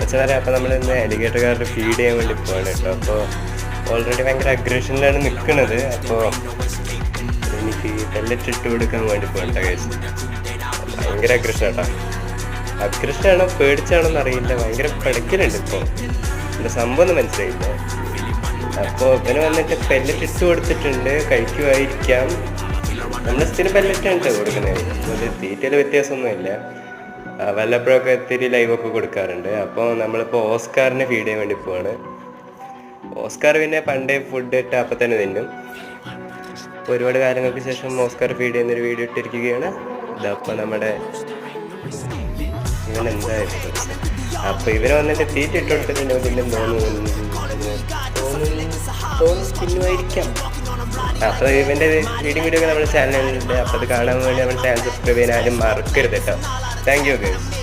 വെച്ചാൽ അപ്പോൾ നമ്മൾ ഇന്ന് അലിഗേറ്റർകാരുടെ ഫീഡ് ചെയ്യാൻ വേണ്ടി പോവാണ് കേട്ടോ. അപ്പോൾ ഓൾറെഡി ഭയങ്കര അഗ്രഷനിലാണ് നിൽക്കുന്നത് അപ്പോൾ എനിക്ക് പെല്ലറ്റ് ഇട്ട് കൊടുക്കാൻ വേണ്ടി പോകണ്ട കേസ് ഭയങ്കര അഗ്രഷൻ കേട്ടോ അഗ്രഷനാണോ പേടിച്ചാണോ എന്നറിയില്ല ഭയങ്കര പഠിക്കലുണ്ട് ഇപ്പോൾ എന്റെ സംഭവം മനസ്സിലായില്ല. അപ്പോൾ ഇവന് വന്നിട്ട് പെല്ലറ്റ് ഇട്ട് കൊടുത്തിട്ടുണ്ട്. കഴിക്കുമായിരിക്കാം നമ്മുടെ സ്ഥിരം പെല്ലറ്റ് ഉണ്ട് കൊടുക്കുന്നത്. തീറ്റയിൽ വ്യത്യാസമൊന്നുമില്ല. വല്ലപ്പോഴൊക്കെ ഇത്തിരി ലൈവൊക്കെ കൊടുക്കാറുണ്ട് അപ്പോൾ നമ്മളിപ്പോൾ ഓസ്കാറിനെ ഫീഡ് ചെയ്യാൻ വേണ്ടി പോവാണ് ഓസ്കാർ പിന്നെ പണ്ടേ ഫുഡ് ഇട്ട് അപ്പം തന്നെ തിന്നും ഒരുപാട് കാലങ്ങൾക്ക് ശേഷം ഓസ്കാർ ഫീഡ് ചെയ്യുന്നൊരു വീഡിയോ ഇട്ടിരിക്കുകയാണ് ഇതപ്പോൾ നമ്മുടെ ഇവൻ എന്തായിരുന്നു അപ്പോൾ തീറ്റ് വന്നിട്ട് തീറ്റ ഇട്ട് തോന്നുന്നു പിന്നെ തോന്നുന്നു തോന്നുമായിരിക്കാം അപ്പോൾ ഇവന്റെ വീഡിയോ വീഡിയോ ഒക്കെ നമ്മുടെ ചാനലിലുണ്ട് അപ്പോൾ അത് കാണാൻ വേണ്ടി നമ്മുടെ ചാനൽ സബ്സ്ക്രൈബ് ചെയ്യാൻ ആരും മറക്കരുത് കേട്ടോ. Thank you guys